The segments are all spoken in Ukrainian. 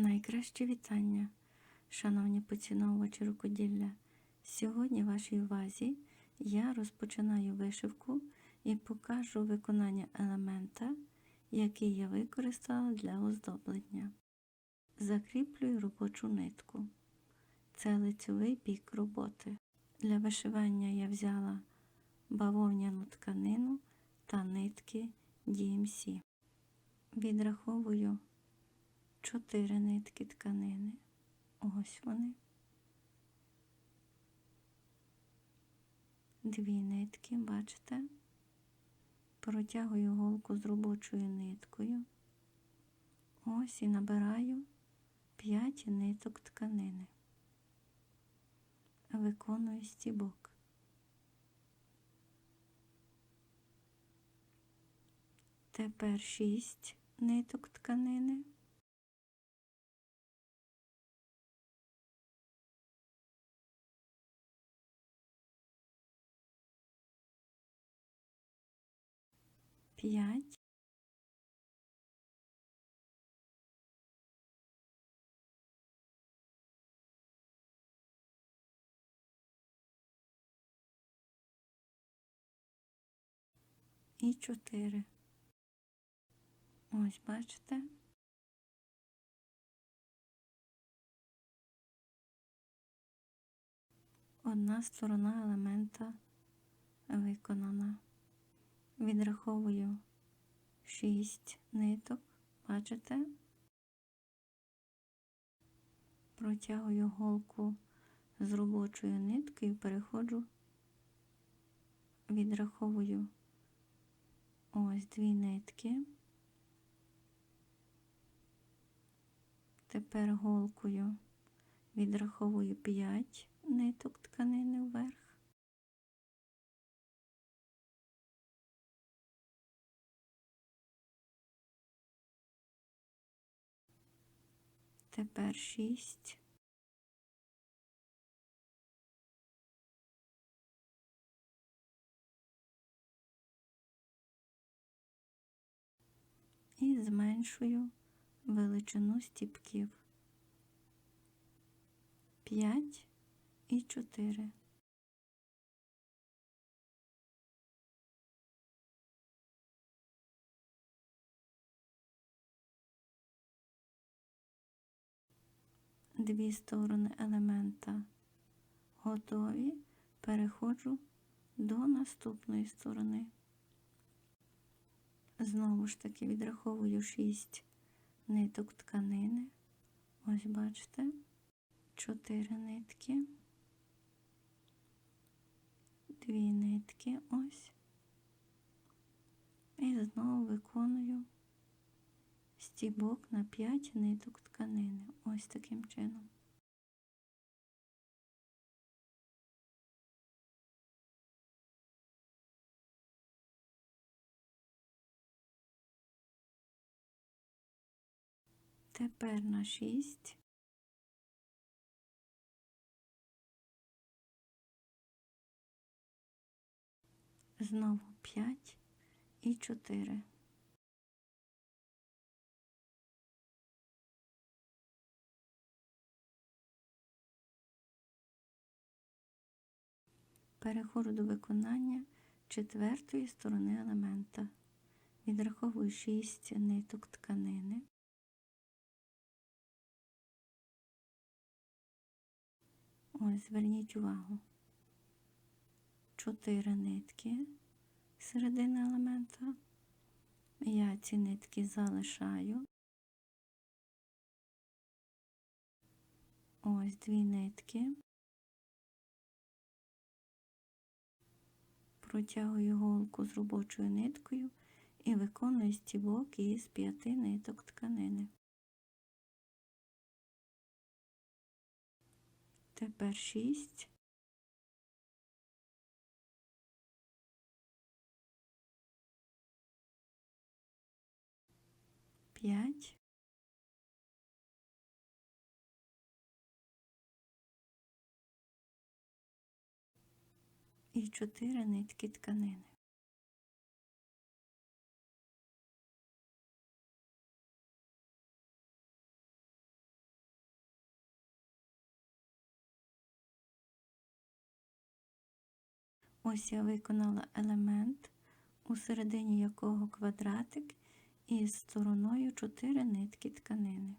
Найкраще вітання, шановні поціновувачі рукоділля. Сьогодні вашій увазі я розпочинаю вишивку і покажу виконання елемента, який я використала для оздоблення. Закріплюю робочу нитку. Це лицьовий бік роботи. Для вишивання я взяла бавовняну тканину та нитки DMC. Відраховую 4 нитки тканини. Ось вони. Дві нитки, бачите? Протягую голку з робочою ниткою. Ось і набираю 5 ниток тканини. Виконую стібок. Тепер 6 ниток тканини. П'ять. І чотири. Ось, бачите? Одна сторона елемента виконана. Відраховую 6 ниток, бачите? Протягую голку з робочою ниткою, переходжу, відраховую ось дві нитки. Тепер голкою відраховую 5 ниток тканини вверх. Тепер 6. І зменшую величину стіпків. 5 і 4. Дві сторони елемента готові. Переходжу до наступної сторони. Знову ж таки відраховую 6 ниток тканини. Ось бачите, 4 нитки, дві нитки ось. І знову виконую стібок на 5 ниток тканини. Ось таким чином. Тепер на 6. Знову 5 і 4. Переходжу до виконання четвертої сторони елемента. Відраховую 6 ниток тканини. Ось, зверніть увагу. Чотири нитки середини елемента. Я ці нитки залишаю. Ось дві нитки. Протягую голку з робочою ниткою і виконую стібок із п'яти ниток тканини. Тепер шість. П'ять. і чотири нитки тканини. Ось я виконала елемент, у середині якого квадратик із стороною чотири нитки тканини.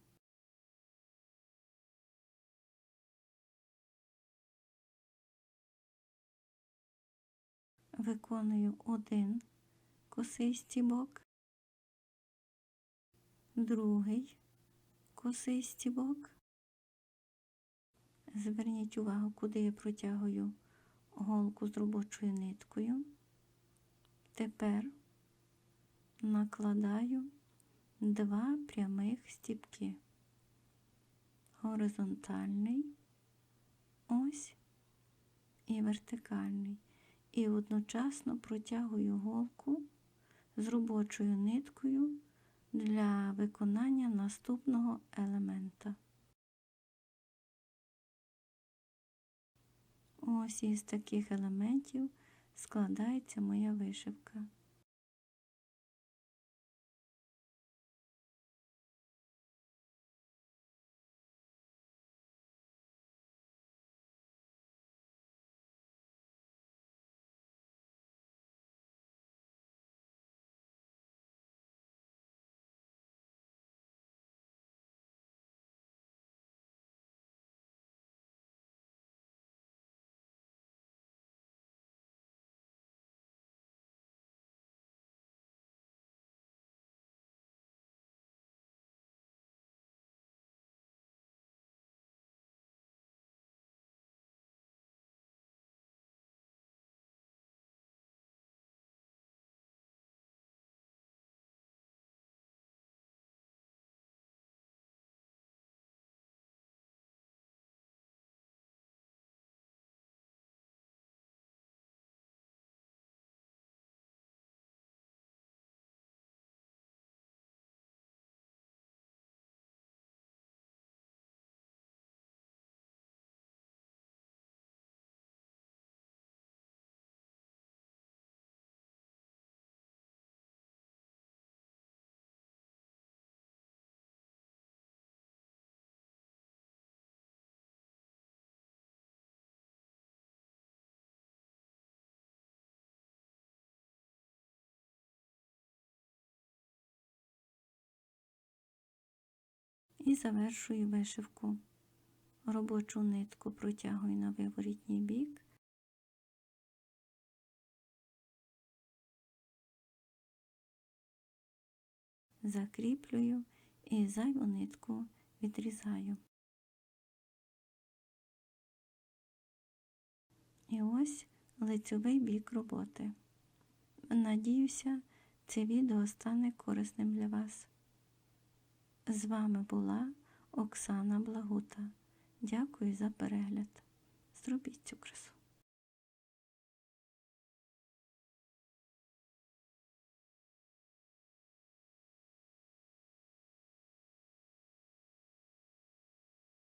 Виконую один косий стібок, другий косий стібок. Зверніть увагу, куди я протягую голку з робочою ниткою. Тепер накладаю два прямих стібки. Горизонтальний, ось і вертикальний. І одночасно протягую голку з робочою ниткою для виконання наступного елемента. Ось із таких елементів складається моя вишивка. І завершую вишивку. Робочу нитку протягую на виворітній бік. Закріплюю і зайву нитку відрізаю. І ось лицьовий бік роботи. Надіюся, це відео стане корисним для вас. З вами була Оксана Благута. Дякую за перегляд. Зробіть цю красу.